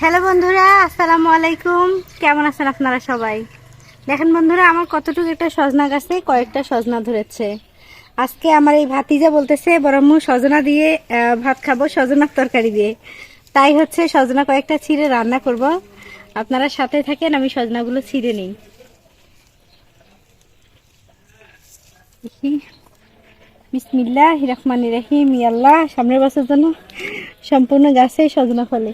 Hello বন্ধুরা, আসসালামু আলাইকুম। কেমন আছেন আপনারা সবাই? দেখেন বন্ধুরা, আমার কতটুকু একটা সজনা গাছে কয়েকটা সজনা ধরেছে। আজকে আমার এই ভাতিজা বলতেছে বরম্মু সজনা দিয়ে ভাত খাব, সজনার তরকারি দিয়ে। তাই হচ্ছে সজনা কয়েকটা ছিঁড়ে রান্না করব। আপনারা সাথে থাকেন, আমি সজনাগুলো ছিঁড়ে নিই। দেখি। বিসমিল্লাহ রহমান রহিম আল্লাহ সামনের বছর জন্য সম্পূর্ণ গাছে সজনা ফলে।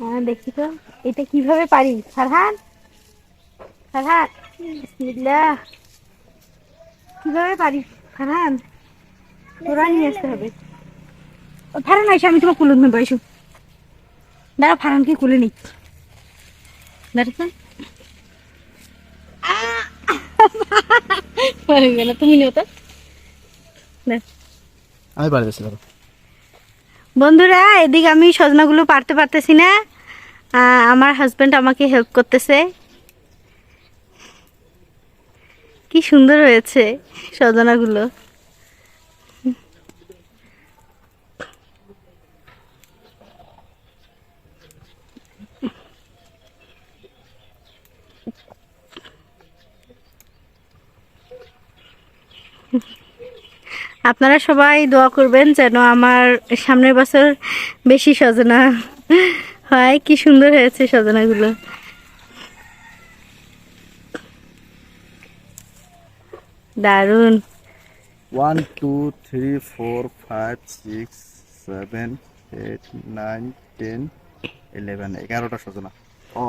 হ্যাঁ দেখি তো। এটা কীভাবে পারি? ফারহান? ফারহান? বিসমিল্লাহ। কীভাবে পারি? ফারহান তোরা নিয়ে আসতে হবে। ফারহান আইসো আমি তোমার কুলে নেব দাঁড়া ফারহানকে কুলে নি দাঁড়া তুমি নিও তো। আমি ধরো বন্ধুরা এদিকে আমি সজনাগুলো পারতে পারতেছি না। আমার হাজবেন্ড আমাকে হেল্প করতেছে। কি সুন্দর হয়েছে সজনাগুলো। আপনারা সবাই দোয়া করবেন যেন আমার সামনের বছর বেশি সজনা হয় কি সুন্দর হয়েছে সজনাগুলো। দারুণ one two three four five six seven eight nine ten eleven এগারোটা সজনা। ও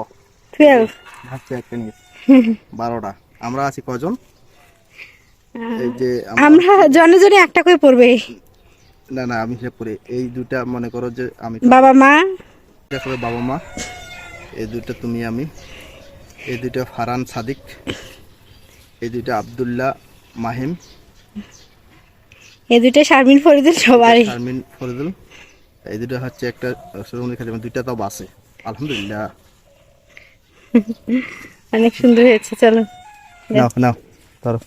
টুয়েলভ ভাবছি একটা নিয়ে। বারোটা। আমরা আছি কজন? এই যে আমার- জনে জনে একটা করে পড়বে। না না আমি হিসাব করি এই দুটা মনে করো যে আমি বাবা মা করে বাবা মা? এই দুটো তুমি আমি। এই দুটো ফারান সাদিক এই দুটো আবদুল্লাহ মাহিম। এই দুটো শারমিন ফরিদুল সবারই। শারমিন ফরিদুল। এই দুটো হচ্ছে একটা সুরমনি খালি দুইটা তো বাসে। আলহামদুলিল্লাহ। অনেক সুন্দর হয়েছে চলো। নাও নাও ধরো।